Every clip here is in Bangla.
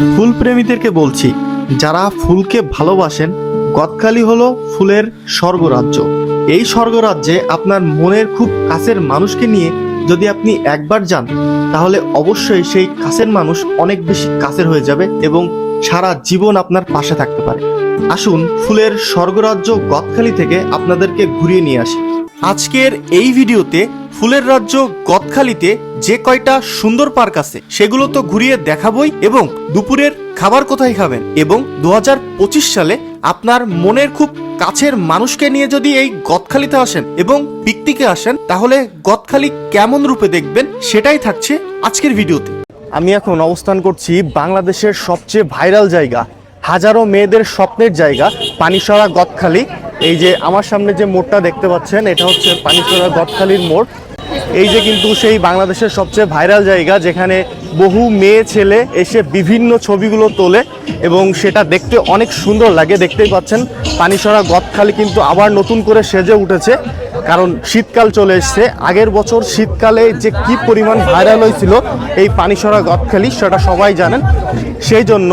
ফুল প্রেমীদেরকে বলছি, যারা ফুলকে ভালোবাসেন গদখালি হলো ফুলের স্বর্গরাজ্য। এই স্বর্গরাজ্যে আপনার মনের খুব কাছের মানুষকে নিয়ে যদি আপনি একবার যান, তাহলে অবশ্যই সেই কাছের মানুষ অনেক বেশি কাছের হয়ে যাবে এবং সারা জীবন আপনার পাশে থাকতে পারে। আসুন ফুলের স্বর্গরাজ্য গদখালি থেকে আপনাদেরকে ঘুরিয়ে নিয়ে আসি। আজকের এই ভিডিওতে ফুলের রাজ্য গদখালিতে যে কয়টা সুন্দর পার্ক আছে, সেগুলো তো ঘুরিয়ে দেখাবই এবং দুপুরের খাবার কোথায় খাবেন? এবং দু হাজার পঁচিশ সালে আপনার মনের খুব কাছের মানুষকে নিয়ে যদি এই গদখালিতে আসেন এবং পিকনিকে আসেন, তাহলে গদখালি কেমন রূপে দেখবেন সেটাই থাকছে আজকের ভিডিওতে। আমি এখন অবস্থান করছি বাংলাদেশের সবচেয়ে ভাইরাল জায়গা, হাজারো মেয়েদের স্বপ্নের জায়গা পানিসরা গদখালি। এই যে আমার সামনে যে মোড়টা দেখতে পাচ্ছেন, এটা হচ্ছে পানিসরা গদখালির মোড়। এই যে কিন্তু সেই বাংলাদেশের সবচেয়ে ভাইরাল জায়গা, যেখানে বহু মেয়ে ছেলে এসে বিভিন্ন ছবিগুলো তোলে এবং সেটা দেখতে অনেক সুন্দর লাগে। দেখতেই পাচ্ছেন, পানিসরা গদখালি কিন্তু আবার নতুন করে সেজে উঠেছে, কারণ শীতকাল চলে এসছে। আগের বছর শীতকালে যে কি পরিমাণ ভাইরাল হয়েছিল এই পানিসরা গদখালি, সেটা সবাই জানেন। সেই জন্য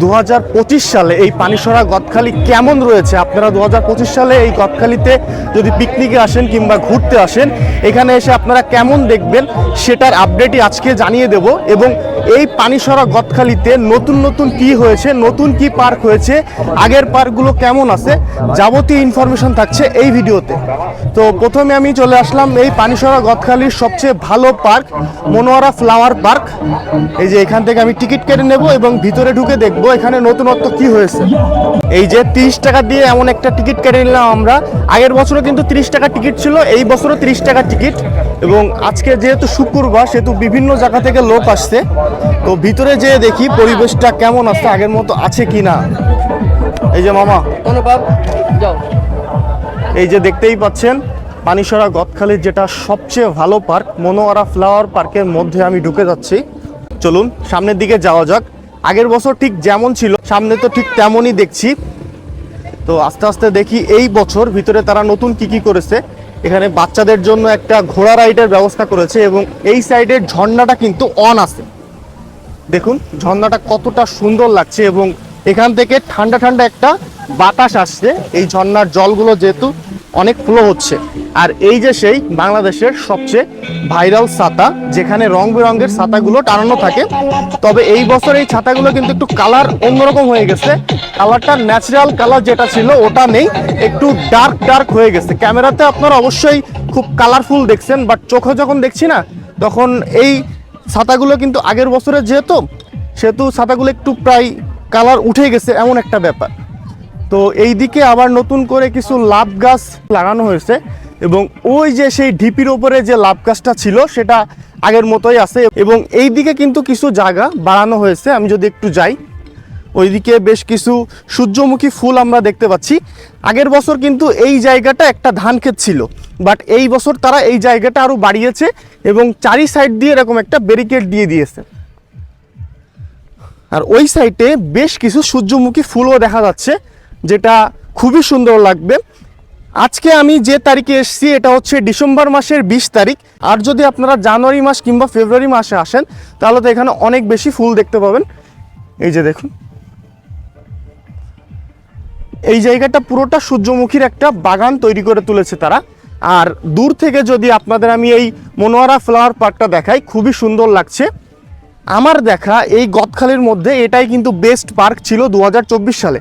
দু হাজার পঁচিশ সালে এই পানিসরা গদখালি কেমন রয়েছে? আপনারা দু হাজার পঁচিশ সালে এই গদখালিতে যদি পিকনিকে আসেন কিংবা ঘুরতে আসেন, এখানে এসে আপনারা কেমন দেখবেন সেটার আপডেটই আজকে জানিয়ে দেব এবং এই পানিসরা গদখালিতে নতুন নতুন কি হয়েছে, নতুন কি পার্ক হয়েছে, আগের পার্কগুলো কেমন আছে, যাবতীয় ইনফরমেশন থাকছে এই ভিডিওতে। তো প্রথমে আমি চলে আসলাম এই পানিসরা গদখালির সবচেয়ে ভালো পার্ক, মনোয়ারা ফ্লাওয়ার পার্ক। এই যে এখান থেকে আমি টিকিট কেটে নেব এবং ভিতরে ঢুকে দেখব এখানে নতুনত্ব কি হয়েছে। এই যে তিরিশ টাকা দিয়ে এমন একটা টিকিট কেটে নিলাম আমরা। আগের বছরও কিন্তু তিরিশ টাকা টিকিট ছিল, এই বছরও তিরিশ টাকা টিকিট। এবং আজকে যেহেতু শুক্রবার সেহেতু বিভিন্ন জায়গা থেকে লোক আসছে। তো ভিতরে যেয়ে দেখি পরিবেশটা কেমন আছে আগের মতো আছে কি না। এই যে মামা। এই যে দেখতেই পাচ্ছেন পানিসরা গদখালির যেটা সবচেয়ে ভালো পার্ক মনোয়ারা ফ্লাওয়ার পার্কের মধ্যে আমি ঢুকে যাচ্ছি। চলুন সামনের দিকে যাওয়া যাক। আগের বছর ঠিক যেমন ছিল সামনে তো ঠিক তেমনই দেখছি। তো আস্তে আস্তে দেখি এই বছর ভিতরে তারা নতুন কি কি করেছে। এখানে বাচ্চাদের জন্য একটা ঘোড়া রাইডের ব্যবস্থা করেছে এবং এই সাইডের ঝর্ণাটা কিন্তু অন আছে। দেখুন, ঝর্ণাটা কতটা সুন্দর লাগছে এবং এখান থেকে ঠান্ডা ঠান্ডা একটা বাতাস আসছে, এই ঝর্নার জলগুলো যেহেতু অনেক ফ্লো হচ্ছে। আর এই যে সেই বাংলাদেশের সবচেয়ে ভাইরাল ছাতা, যেখানে রং বেরঙের ছাতাগুলো টানানো থাকে, তবে এই বছর এই ছাতাগুলো কিন্তু একটু কালার অন্যরকম হয়ে গেছে। কালারটা ন্যাচারাল কালার যেটা ছিল, ওটা নেই, একটু ডার্ক ডার্ক হয়ে গেছে। ক্যামেরাতে আপনারা অবশ্যই খুব কালারফুল দেখছেন বাট চোখে যখন দেখছি না, তখন এই ছাতাগুলো কিন্তু আগের বছরের যেহেতু, সেহেতু ছাতাগুলো একটু প্রায় কালার উঠে গেছে, এমন একটা ব্যাপার। তো এই দিকে আবার নতুন করে কিছু লাভ গাছ লাগানো হয়েছে এবং ওই যে সেই ঢিপির ওপরে যে লাভ গাছটা ছিল, সেটা আগের মতোই আছে এবং এই দিকে কিন্তু কিছু জায়গা বাড়ানো হয়েছে। আমি যদি একটু যাই, ওইদিকে বেশ কিছু সূর্যমুখী ফুল আমরা দেখতে পাচ্ছি। আগের বছর কিন্তু এই জায়গাটা একটা ধান ক্ষেত ছিল, বাট এই বছর তারা এই জায়গাটা আরও বাড়িয়েছে এবং চারি সাইড দিয়ে এরকম একটা ব্যারিকেড দিয়ে দিয়েছে। আর ওই সাইডে বেশ কিছু সূর্যমুখী ফুলও দেখা যাচ্ছে। যেটা খুবই সুন্দর লাগবে। আজকে আমি যে তারিখে এসেছি, এটা হচ্ছে ডিসেম্বর মাসের বিশ তারিখ। আর যদি আপনারা জানুয়ারি মাস কিংবা ফেব্রুয়ারি মাসে আসেন, তাহলে তো এখানে অনেক বেশি ফুল দেখতে পাবেন। এই যে দেখুন। এই জায়গাটা পুরোটা সূর্যমুখীর একটা বাগান তৈরি করে তুলেছে তারা। আর দূর থেকে যদি আপনাদের আমি এই মনোয়ারা ফ্লাওয়ার পার্কটা দেখাই, খুবই সুন্দর লাগছে। আমার দেখা এই গদখালির মধ্যে এটাই কিন্তু বেস্ট পার্ক ছিল দু হাজার চব্বিশ সালে।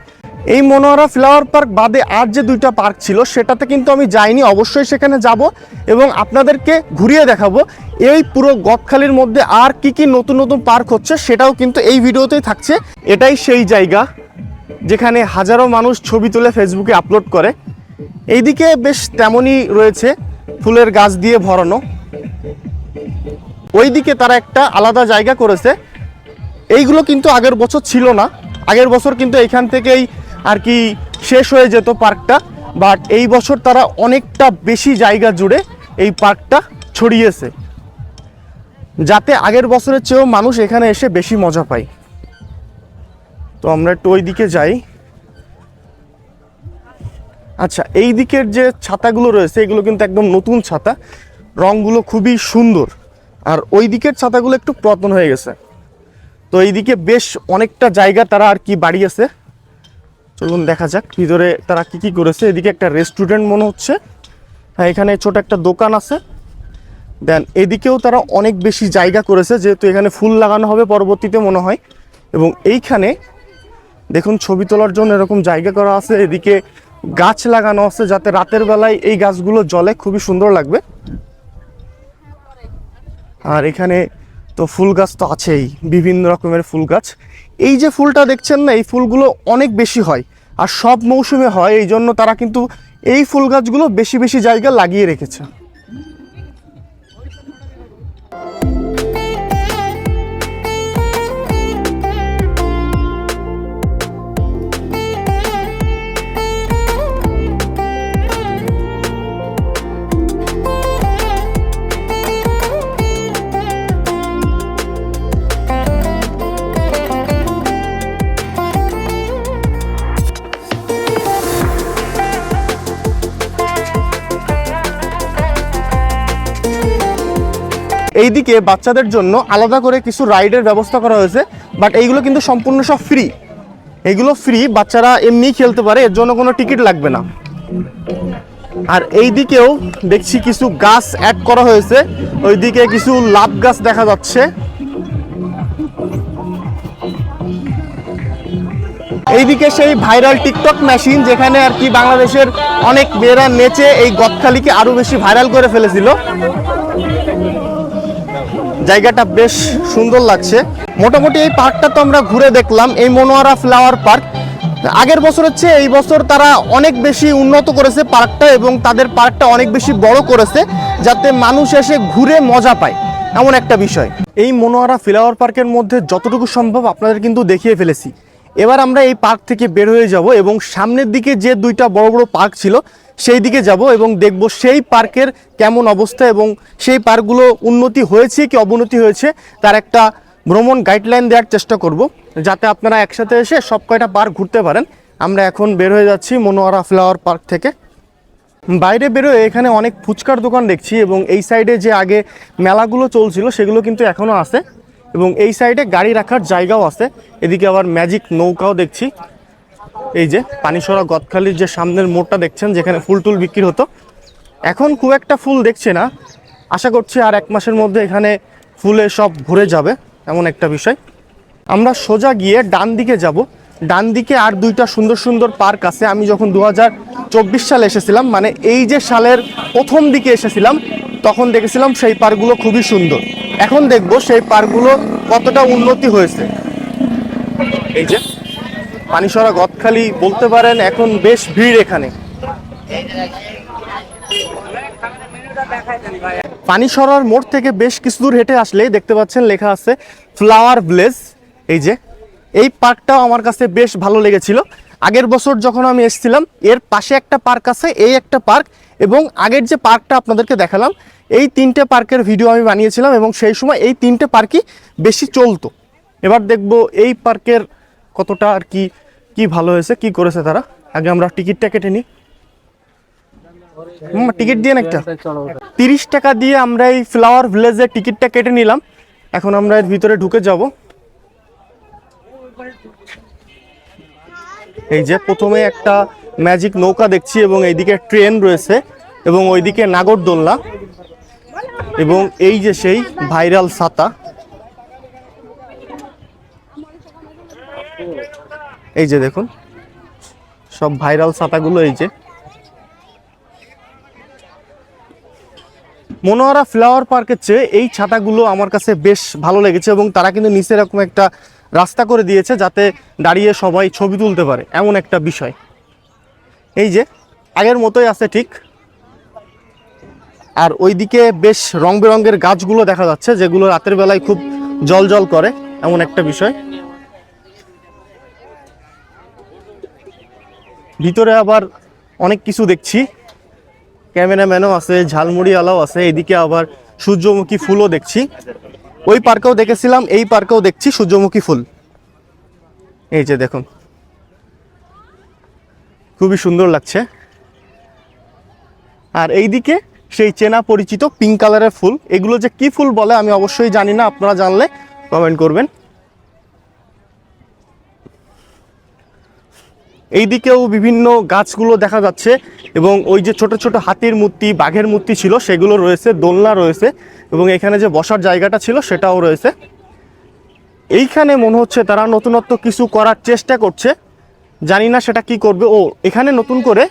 এই মনোয়ারা ফ্লাওয়ার পার্ক বাদে আর যে দুইটা পার্ক ছিল, সেটাতে কিন্তু আমি যাইনি। অবশ্যই সেখানে যাব এবং আপনাদেরকে ঘুরিয়ে দেখাবো এই পুরো গদখালির মধ্যে আর কি কি নতুন নতুন পার্ক হচ্ছে, সেটাও কিন্তু এই ভিডিওতেই থাকছে। এটাই সেই জায়গা যেখানে হাজারো মানুষ ছবি তুলে ফেসবুকে আপলোড করে। এইদিকে বেশ তেমনই রয়েছে ফুলের গাছ দিয়ে ভরানো। ওইদিকে তারা একটা আলাদা জায়গা করেছে। এইগুলো কিন্তু আগের বছর ছিল না। আগের বছর কিন্তু এখান থেকেই আর কি শেষ হয়ে যেত পার্কটা বাট এই বছর তারা অনেকটা বেশি জায়গা জুড়ে এই পার্কটা ছড়িয়েছে। যাতে আগের বছরের চেয়েও মানুষ এখানে এসে বেশি মজা পায়। তো আমরা একটু ওই দিকে যাই। আচ্ছা এই দিকের যে ছাতাগুলো রয়েছে, এগুলো কিন্তু একদম নতুন ছাতা। রঙগুলো খুবই সুন্দর। আর ওই দিকের ছাতাগুলো একটু পতন হয়ে গেছে। তো এইদিকে বেশ অনেকটা জায়গা তারা আর কি বাড়িয়েছে। চলুন দেখা যাক ভিতরে তারা কি কি করেছে। এদিকে একটা রেস্টুরেন্ট মনে হচ্ছে। হ্যাঁ এখানে ছোট একটা দোকান আছে। দেন এদিকেও তারা অনেক বেশি জায়গা করেছে, যেহেতু এখানে ফুল লাগানো হবে পরবর্তীতে মনে হয়। এবং এইখানে দেখুন, ছবি তোলার জন্য এরকম জায়গা করা আছে। এদিকে গাছ লাগানো আছে যাতে রাতের বেলায় এই গাছগুলো জলে। খুবই সুন্দর লাগবে। আর এখানে তো ফুল গাছ তো আছেই, বিভিন্ন রকমের ফুল গাছ। এই যে ফুলটা দেখছেন না, এই ফুলগুলো অনেক বেশি হয়। আর সব মৌসুমে হয় এই জন্য তারা কিন্তু এই ফুল গাছগুলো বেশি বেশি জায়গা লাগিয়ে রেখেছে। এইদিকে বাচ্চাদের জন্য আলাদা করে কিছু রাইডের ব্যবস্থা করা হয়েছে বাট এইগুলো কিন্তু সম্পূর্ণ সব ফ্রি এগুলো ফ্রি বাচ্চারা এমনি খেলতে পারে, এর জন্য কোনো টিকিট লাগবে না। আর এই দিকেও দেখছি কিছু গাছ অ্যাড করা হয়েছে, ওইদিকে কিছু লাভ গাছ দেখা যাচ্ছে। এইদিকে সেই ভাইরাল টিকটক মেশিন যেখানে আর কি বাংলাদেশের অনেক মেয়েরা নেচে এই গদখালিকে আরও বেশি ভাইরাল করে ফেলেছিল। জায়গাটা বেশ সুন্দর লাগছে। মোটামুটি এই পার্কটা তো আমরা ঘুরে দেখলাম, এই মনোয়ারা ফ্লাওয়ার পার্ক। আগের বছর হচ্ছে, এই বছর তারা অনেক বেশি উন্নত করেছে পার্কটা এবং তাদের পার্কটা অনেক বেশি বড় করেছে, যাতে মানুষ এসে ঘুরে মজা পায়। এমন একটা বিষয়। এই মনোয়ারা ফ্লাওয়ার পার্কের মধ্যে যতটুকু সম্ভব আপনাদের কিন্তু দেখিয়ে ফেলেছি। এবার আমরা এই পার্ক থেকে বের হয়ে যাব এবং সামনের দিকে যে দুইটা বড় বড় পার্ক ছিল সেই দিকে যাব এবং দেখব সেই পার্কের কেমন অবস্থা এবং সেই পার্কগুলো উন্নতি হয়েছে কি অবনতি হয়েছে, তার একটা ভ্রমণ গাইডলাইন দেওয়ার চেষ্টা করব, যাতে আপনারা একসাথে এসে সব কয়টা পার্ক ঘুরতে পারেন। আমরা এখন বের হয়ে যাচ্ছি মনোয়ারা ফ্লাওয়ার পার্ক থেকে। বাইরে বেরোয় এখানে অনেক ফুচকার দোকান দেখছি এবং এই সাইডে যে আগে মেলাগুলো চলছিল সেগুলো কিন্তু এখনও আছে এবং এই সাইডে গাড়ি রাখার জায়গাও আছে। এদিকে আবার ম্যাজিক নৌকাও দেখছি। এই যে পানিসরা গদখালির যে সামনের মোড়টা দেখছেন, যেখানে ফুল টুল বিক্রি হতো, এখন খুব একটা ফুল দেখছে না। আশা করছি আর এক মাসের মধ্যে এখানে ফুলে সব ভরে যাবে, এমন একটা বিষয়। আমরা সোজা গিয়ে ডান দিকে যাব। ডান দিকে আর দুইটা সুন্দর সুন্দর পার্ক আছে। আমি যখন দু হাজার চব্বিশ সালে এসেছিলাম মানে এই যে সালের প্রথম দিকে এসেছিলাম, তখন দেখেছিলাম সেই পার্কগুলো খুবই সুন্দর। এখন দেখব সেই পার্কগুলো কতটা উন্নতি হয়েছে। এই যে পানিসরা, গদখালি বলতে পারেন, এখন বেশ ভিড় এখানে। পানিসরার মোড় থেকে বেশ কিছু দূর হেঁটে আসলেই দেখতে পাচ্ছেন লেখা আছে ফ্লাওয়ার ভিলেজ এই যে। এই পার্কটাও আমার কাছে বেশ ভালো লেগেছিল। আগের বছর যখন আমি এসেছিলাম, এর পাশে একটা পার্ক আছে, এই একটা পার্ক, এবং আগের যে পার্কটা আপনাদেরকে দেখালাম, এই তিনটে পার্কের ভিডিও আমি বানিয়েছিলাম, এবং সেই সময় এই তিনটে পার্কই বেশি চলতো। এবার দেখব এই পার্কের কতটা আর কি কি ভালো হয়েছে, কি করেছে তারা? আগে আমরা টিকিটটা কেটে নিই। টিকিট দিয়ে একটা? তিরিশ টাকা দিয়ে আমরা এই ফ্লাওয়ার ভিলেজের টিকিটটা কেটে নিলাম। এখন আমরা এর ভিতরে ঢুকে যাব। এই যে প্রথমে একটা ম্যাজিক নৌকা দেখছি এবং এইদিকে ট্রেন রয়েছে এবং ওইদিকে নাগরদোলনা এবং এই যে সেই ভাইরাল ছাতা। এই যে দেখুন, সব ভাইরাল ছাতাগুলো এই যে। মনোয়ারা ফ্লাওয়ার পার্কের চেয়ে এই ছাতাগুলো আমার কাছে বেশ ভালো লেগেছে এবং তারা কিন্তু নিচে এরকম একটা রাস্তা করে দিয়েছে যাতে দাঁড়িয়ে সবাই ছবি তুলতে পারে, এমন একটা বিষয়। এই যে, আগের মতোই আছে ঠিক। আর ওইদিকে বেশ রং বেরঙের গাছগুলো দেখা যাচ্ছে, যেগুলো রাতের বেলায় খুব জল জল করে, এমন একটা বিষয়। ভিতরে আবার অনেক কিছু দেখছি। ক্যামেরাম্যানও আছে, ঝালমুড়িওয়ালাও আছে, এদিকে আবার সূর্যমুখী ফুলও দেখছি। ওই পার্কেও দেখেছিলাম, এই পার্কেও দেখছি সূর্যমুখী ফুল। এই যে দেখুন। খুবই সুন্দর লাগছে। আর এইদিকে সেই চেনা পরিচিত পিঙ্ক কালারের ফুল। এগুলো যে কি ফুল বলে আমি অবশ্যই জানি না, আপনারা জানলে কমেন্ট করবেন। এইদিকেও বিভিন্ন গাছগুলো দেখা যাচ্ছে এবং ওই যে ছোট ছোট হাতির মূর্তি, বাঘের মূর্তি ছিল, সেগুলো রয়েছে, দোলনা রয়েছে এবং এখানে যে বসার জায়গাটা ছিল সেটাও রয়েছে। এইখানে মনে হচ্ছে তারা নতুনত্ব কিছু করার চেষ্টা করছে। জানি না সেটা কি করবে। ও, এখানে নতুন করে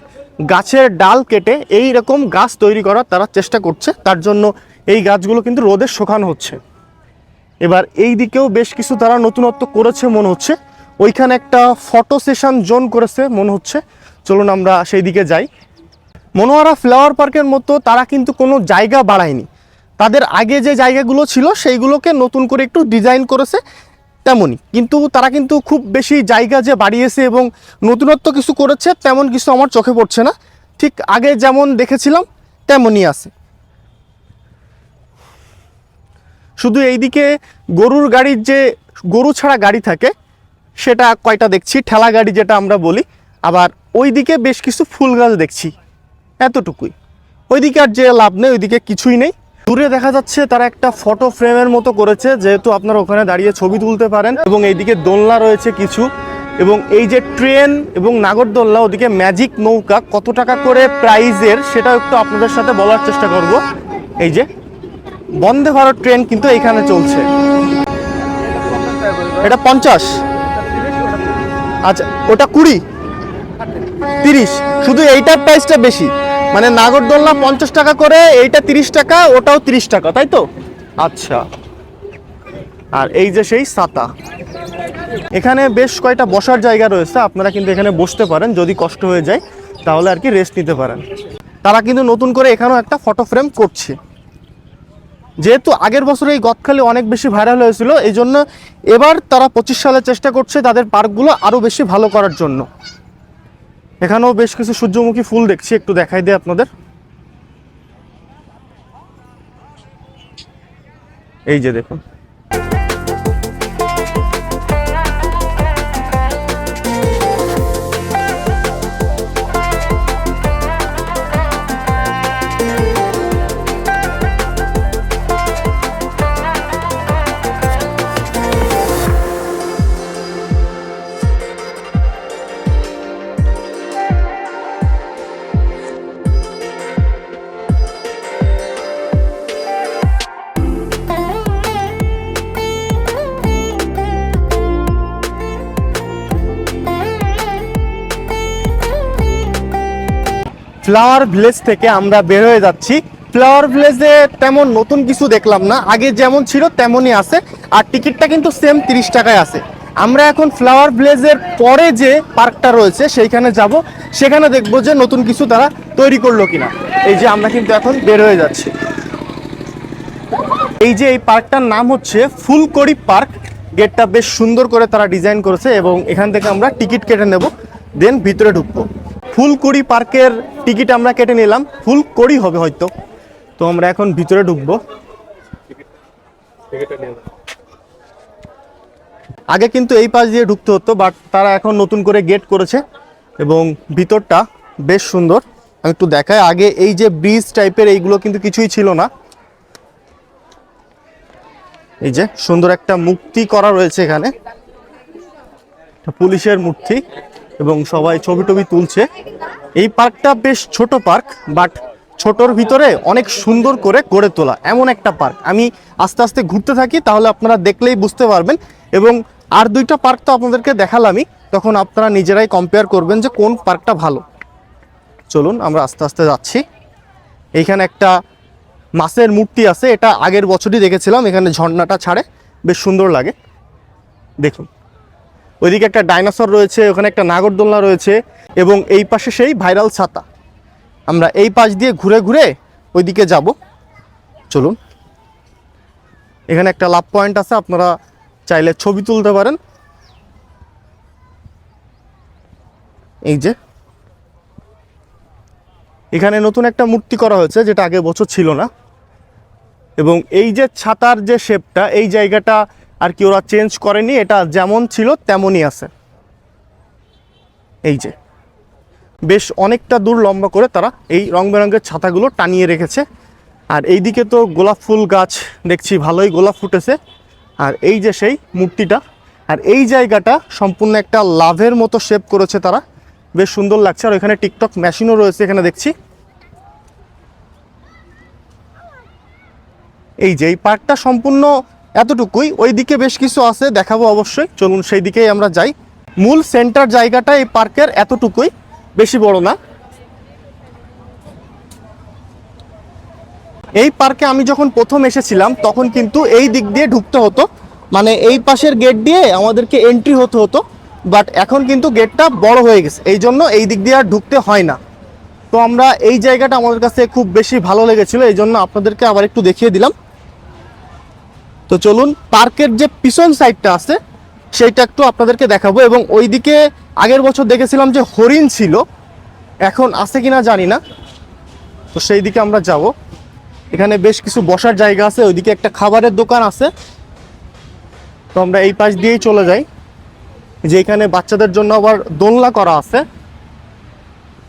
গাছের ডাল কেটে এই রকম গাছ তৈরি করার তারা চেষ্টা করছে। তার জন্য এই গাছগুলো কিন্তু রোদে শুকানো হচ্ছে। এবার এই দিকেও বেশ কিছু তারা নতুনত্ব করেছে মনে হচ্ছে। ওইখানে একটা ফটো সেশন জোন করেছে, মনে হচ্ছে। চলুন আমরা সেই দিকে যাই। মনোয়ারা ফ্লাওয়ার পার্কের মতো তারা কিন্তু কোনো জায়গা বাড়ায়নি। তাদের আগে যে জায়গাগুলো ছিল, সেইগুলোকে নতুন করে একটু ডিজাইন করেছে তেমনই। কিন্তু তারা কিন্তু খুব বেশি জায়গা যে বাড়িয়েছে এবং নতুনত্ব কিছু করেছে, তেমন কিছু আমার চোখে পড়ছে না। ঠিক আগে যেমন দেখেছিলাম, তেমনই আছে। শুধু এইদিকে গরুর গাড়ির যে গরু ছাড়া গাড়ি থাকে সেটা কয়টা দেখছি? ঠেলা গাড়ি যেটা আমরা বলি। আবার ওইদিকে বেশ কিছু ফুল গাছ দেখছি। এতটুকুই। ওইদিকে আর যে লাভ নেই, ওইদিকে কিছুই নেই। দূরে দেখা যাচ্ছে তারা একটা ফটো ফ্রেমের মতো করেছে, যেহেতু আপনারা ওখানে দাঁড়িয়ে ছবি তুলতে পারেন। এবং এইদিকে দোলনা রয়েছে কিছু। এবং এই যে ট্রেন এবং নাগরদোলনা, ওদিকে ম্যাজিক নৌকা, কত টাকা করে প্রাইজের সেটাও একটু আপনাদের সাথে বলার চেষ্টা করব। এই যে, বন্দে ভারত ট্রেন কিন্তু এখানে চলছে। এটা পঞ্চাশ। আচ্ছা ওটা কুড়ি। তিরিশ। শুধু এইটার প্রাইসটা বেশি। মানে নাগরদোলনা পঞ্চাশ টাকা করে, এইটা তিরিশ টাকা, ওটাও তিরিশ টাকা, তাই তো? আচ্ছা। আর এই যে সেই সাতা। এখানে বেশ কয়টা বসার জায়গা রয়েছে, আপনারা কিন্তু এখানে বসতে পারেন, যদি কষ্ট হয়ে যায়, তাহলে আর কি রেস্ট নিতে পারেন। তারা কিন্তু নতুন করে এখানেও একটা ফটো ফ্রেম করছে। যেহেতু আগের বছরে এই গতকালে অনেক বেশি ভাইরাল হয়েছিল, এই জন্য এবার তারা পঁচিশ সালে চেষ্টা করছে তাদের পার্কগুলো আরও বেশি ভালো করার জন্য। এখানেও বেশ কিছু সূর্যমুখী ফুল দেখছি, একটু দেখাই দেয় আপনাদের। এই যে দেখুন। ফ্লাওয়ার ভিলেজ থেকে আমরা বের হয়ে যাচ্ছি। ফ্লাওয়ার ভিলেজে তেমন নতুন কিছু দেখলাম না। আগে যেমন ছিল, তেমনই আছে। আর টিকিটটা কিন্তু সেম তিরিশ টাকায় আছে। আমরা এখন ফ্লাওয়ার ভিলেজের পরে যে পার্কটা রয়েছে, সেইখানে যাব। সেখানে দেখব যে নতুন কিছু তারা তৈরি করল কিনা। এই যে আমরা কিন্তু এখন বের হয়ে যাচ্ছি। এই যে এই পার্কটার নাম হচ্ছে ফুলকড়ি পার্ক। গেটটা বেশ সুন্দর করে তারা ডিজাইন করেছে এবং এখান থেকে আমরা টিকিট কেটে নেব, দেন ভিতরে ঢুকবো। ফুলকড়ি পার্কের টিকিট আমরা কেটে নিলাম। ফুলকড়ি হবে হয়তো। তো আমরা এখন ভিতরে ঢুকবো। আগে কিন্তু এই পাশ দিয়ে ঢুকতে হতো বাট তারা এখন নতুন করে গেট করেছে এবং ভিতরটা বেশ সুন্দর। আমি একটু দেখাই, আগে এই যে ব্রিজ টাইপের এইগুলো কিন্তু কিছুই ছিল না। এই যে সুন্দর একটা মূর্তি করা রয়েছে এখানে। পুলিশের মূর্তি। এবং সবাই ছবি টবি তুলছে। এই পার্কটা বেশ ছোট পার্ক, বাট ছোটর ভিতরে অনেক সুন্দর করে গড়ে তোলা। এমন একটা পার্ক। আমি আস্তে আস্তে ঘুরতে থাকি, তাহলে আপনারা দেখলেই বুঝতে পারবেন। এবং আর দুইটা পার্ক তো আপনাদেরকে দেখালামই। তখন আপনারা নিজেরাই কম্পেয়ার করবেন যে কোন পার্কটা ভালো। চলুন, আমরা আস্তে আস্তে যাচ্ছি। এইখানে একটা মাছের মূর্তি আছে। এটা আগের বছরই দেখেছিলাম। এখানে ঝর্ণাটা ছাড়ে। বেশ সুন্দর লাগে। দেখুন। ওইদিকে একটা ডাইনোসর রয়েছে, ওখানে একটা নাগরদোলনা রয়েছে এবং এই পাশে সেই ভাইরাল ছাতা। আমরা এই পাশ দিয়ে ঘুরে ঘুরে ওইদিকে যাব। চলুন। এখানে একটা লাভ পয়েন্ট আছে, আপনারা চাইলে ছবি তুলতে পারেন। এই যে। এখানে নতুন একটা মূর্তি করা হয়েছে, যেটা আগে বছর ছিল না। এবং এই যে ছাতার যে শেপটা এই জায়গাটা আর কি ওরা চেঞ্জ করেনি, এটা যেমন ছিল তেমনই আছে। এই যে, বেশ অনেকটা দূর লম্বা করে তারা এই রং বেরঙের ছাতাগুলো টানিয়ে রেখেছে। আর এইদিকে তো গোলাপ ফুল গাছ দেখছি, ভালোই গোলাপ ফুটেছে। আর এই যে সেই মূর্তিটা, আর এই জায়গাটা সম্পূর্ণ একটা লাভের মতো শেপ করেছে তারা। বেশ সুন্দর লাগছে, আর এখানে টিকটক মেশিনও রয়েছে এখানে দেখছি। এই যে এই পার্কটা সম্পূর্ণ এতটুকুই। ওই দিকে বেশ কিছু আছে, দেখাবো অবশ্যই। চলুন সেই দিকেই আমরা যাই। মূল সেন্টার জায়গাটা এই পার্কের এতটুকুই, বেশি বড় না। এই পার্কে আমি যখন প্রথম এসেছিলাম, তখন কিন্তু এই দিক দিয়ে ঢুকতে হতো। মানে এই পাশের গেট দিয়ে আমাদেরকে এন্ট্রি হতে হতো বাট এখন কিন্তু গেটটা বড় হয়ে গেছে। এই জন্য এই দিক দিয়ে আর ঢুকতে হয় না। তো আমরা এই জায়গাটা আমাদের কাছে খুব বেশি ভালো লেগেছিল, এই জন্য আপনাদেরকে আবার একটু দেখিয়ে দিলাম। তো চলুন পার্কের যে পিছন সাইডটা আছে, সেইটা একটু আপনাদেরকে দেখাবো এবং ওইদিকে আগের বছর দেখেছিলাম যে হরিণ ছিল, এখন আছে কিনা জানি না। তো সেই দিকে আমরা যাব। এখানে বেশ কিছু বসার জায়গা আছে, ওইদিকে একটা খাবারের দোকান আছে। তো আমরা এই পাশ দিয়েই চলে যাই। যে এখানে বাচ্চাদের জন্য আবার দোলনা করা আছে।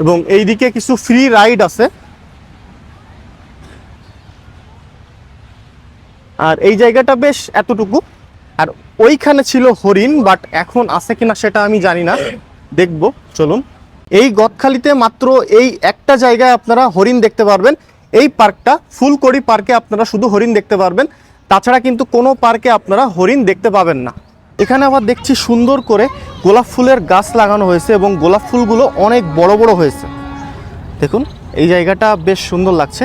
এবং এইদিকে কিছু ফ্রি রাইড আছে। আর এই জায়গাটা বেশ এতটুকু। আর ওইখানে ছিল হরিণ বাট এখন আছে কিনা সেটা আমি জানি না। দেখব, চলুন। এই গদখালিতে মাত্র এই একটা জায়গায় আপনারা হরিণ দেখতে পারবেন। এই পার্কটা, ফুলকড়ি পার্কে আপনারা শুধু হরিণ দেখতে পারবেন। তাছাড়া কিন্তু কোনো পার্কে আপনারা হরিণ দেখতে পাবেন না। এখানে আবার দেখছি সুন্দর করে গোলাপ ফুলের গাছ লাগানো হয়েছে এবং গোলাপ ফুলগুলো অনেক বড় বড় হয়েছে। দেখুন, এই জায়গাটা বেশ সুন্দর লাগছে।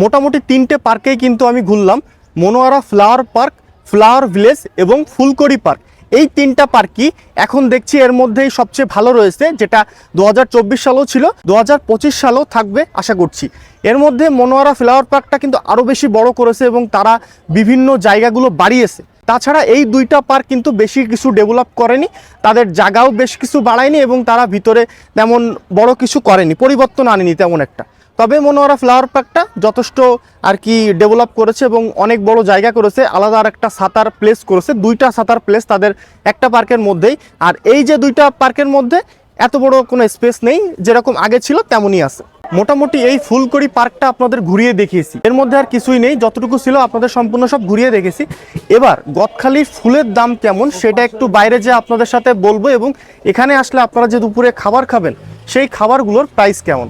মোটামুটি তিনটে পার্কেই কিন্তু আমি ঘুরলাম। Manowara flower park, flower village এবং ফুলকড়ি পার্ক। এই তিনটা পার্কই এখন দেখছি এর মধ্যেই সবচেয়ে ভালো রয়েছে, যেটা দু হাজার সালেও ছিল, দু হাজার সালেও থাকবে আশা করছি। এর মধ্যে মনোয়ারা ফ্লাওয়ার পার্কটা কিন্তু আরও বেশি বড় করেছে এবং তারা বিভিন্ন জায়গাগুলো বাড়িয়েছে। তাছাড়া এই দুইটা পার্ক কিন্তু বেশি কিছু ডেভেলপ করেনি, তাদের জায়গাও বেশ কিছু বাড়ায়নি এবং তারা ভিতরে তেমন বড় কিছু করেনি, পরিবর্তন আনেনি তেমন একটা। তবে মনোয়ারা ফ্লাওয়ার পার্কটা যথেষ্ট আর কি ডেভেলপ করেছে এবং অনেক বড় জায়গা করেছে, আলাদা আর একটা সাঁতার প্লেস করেছে, দুইটা সাঁতার প্লেস তাদের একটা পার্কের মধ্যেই। আর এই যে দুইটা পার্কের মধ্যে এত বড় কোনো স্পেস নেই, যেরকম আগে ছিল তেমনই আছে। মোটামুটি এই ফুলকড়ি পার্কটা আপনাদের ঘুরিয়ে দেখিয়েছি। এর মধ্যে আর কিছুই নেই, যতটুকু ছিল আপনাদের সম্পূর্ণ সব ঘুরিয়ে দেখেছি এবার গদখালির ফুলের দাম কেমন সেটা একটু বাইরে যে আপনাদের সাথে বলব এবং এখানে আসলে আপনারা যে দুপুরে খাবার খাবেন, সেই খাবারগুলোর প্রাইস কেমন?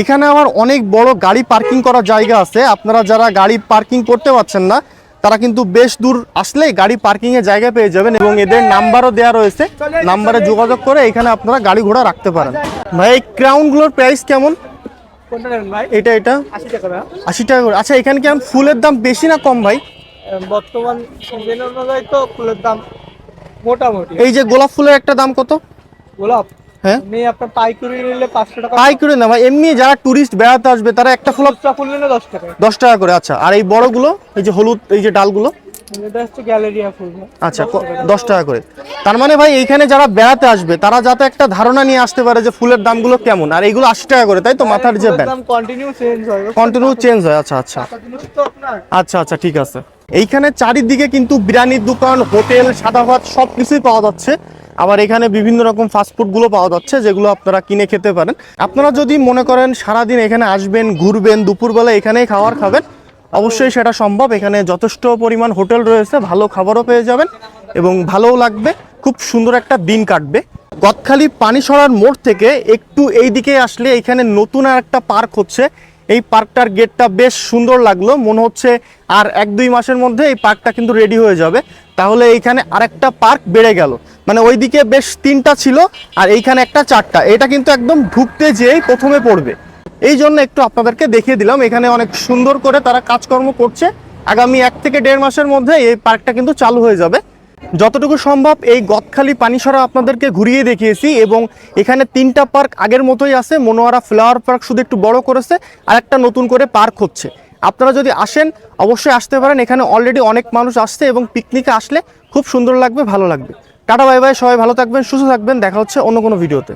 এখানে আমার অনেক বড় গাড়ি পার্কিং করার জায়গা আছে। আপনারা যারা গাড়ি পার্কিং করতে পারছেন না তারা কিন্তু বেশ দূর আসলে গাড়ি পার্কিং এর জায়গা পেয়ে যাবেন এবং এদের নাম্বারও দেওয়া রয়েছে। নাম্বারে যোগাযোগ করে এখানে আপনারা গাড়ি ঘোড়া রাখতে পারেন। ভাই এই ক্রাউনগুলোর প্রাইস কেমন? এটা এটা? আশি টাকা করে। আচ্ছা এখানে কি ফুলের দাম বেশি না কম ভাই? বর্তমান অনুযায়ী তো ফুলের দাম মোটামুটি। এই যে গোলাপ ফুলের একটা দাম কত? গোলাপ? হ্যাঁ? এমনি আপনার পাইকারি নিলে পাঁচশো টাকা পাই না ভাই এমনি যারা টুরিস্ট বেড়াতে আসবে তারা একটা ফুল ফুল নিলে দশ টাকা। দশ টাকা করে আচ্ছা। আর এই বড়গুলো এই যে হলুদ এই যে ডালগুলো? ফুল আচ্ছা দশ টাকা করে। তার মানে ভাই এইখানে যারা বেড়াতে আসবে তারা যাতে একটা ধারণা নিয়ে আসতে পারে যে ফুলের দামগুলো কেমন। আর এইগুলো আশি টাকা করে তাই তো? মাথার যে কন্টিনিউ চেঞ্জ হয়। হয় আচ্ছা আচ্ছা। আচ্ছা আচ্ছা ঠিক আছে। এইখানে চারিদিকে কিন্তু বিরিয়ানির দোকান হোটেল সাদা ভাত সব কিছুই পাওয়া যাচ্ছে। আবার এখানে বিভিন্ন রকম ফাস্টফুডগুলো পাওয়া যাচ্ছে, যেগুলো আপনারা কিনে খেতে পারেন। আপনারা যদি মনে করেন সারাদিন এখানে আসবেন, ঘুরবেন, দুপুরবেলা এখানেই খাবার খাবেন, অবশ্যই সেটা সম্ভব। এখানে যথেষ্ট পরিমাণ হোটেল রয়েছে, ভালো খাবারও পেয়ে যাবেন এবং ভালোও লাগবে। খুব সুন্দর একটা দিন কাটবে। গদখালি পানি সরার মোড় থেকে একটু এই দিকে আসলে এখানে নতুন আর একটা পার্ক হচ্ছে। এই পার্কটার গেটটা বেশ সুন্দর লাগল। মনে হচ্ছে আর এক দুই মাসের মধ্যে এই পার্কটা কিন্তু রেডি হয়ে যাবে। তাহলে এইখানে আরেকটা পার্ক বেড়ে গেল। মানে ওইদিকে বেশ তিনটা ছিল আর এইখানে একটা চারটা। এটা কিন্তু একদম ঢুকতে যেয়েই প্রথমে পড়বে। এই জন্য একটু আপনাদেরকে দেখিয়ে দিলাম, এখানে অনেক সুন্দর করে তারা কাজকর্ম করছে। আগামী এক থেকে দেড় মাসের মধ্যে এই পার্কটা কিন্তু চালু হয়ে যাবে। যতটুকু সম্ভব এই গদখালি পানিসরা আপনাদেরকে ঘুরিয়ে দেখিয়েছি এবং এখানে তিনটা পার্ক আগের মতোই আছে। মনোয়ারা ফ্লাওয়ার পার্ক শুধু একটু বড় করেছে, আর একটা নতুন করে পার্ক হচ্ছে। আপনারা যদি আসেন, অবশ্যই আসতে পারেন। এখানে অলরেডি অনেক মানুষ আসছে এবং পিকনিকে আসলে খুব সুন্দর লাগবে, ভালো লাগবে। Tata bye bye. সবাই ভালো থাকবেন সুস্থ থাকবেন। দেখা হচ্ছে অন্য কোনো ভিডিওতে।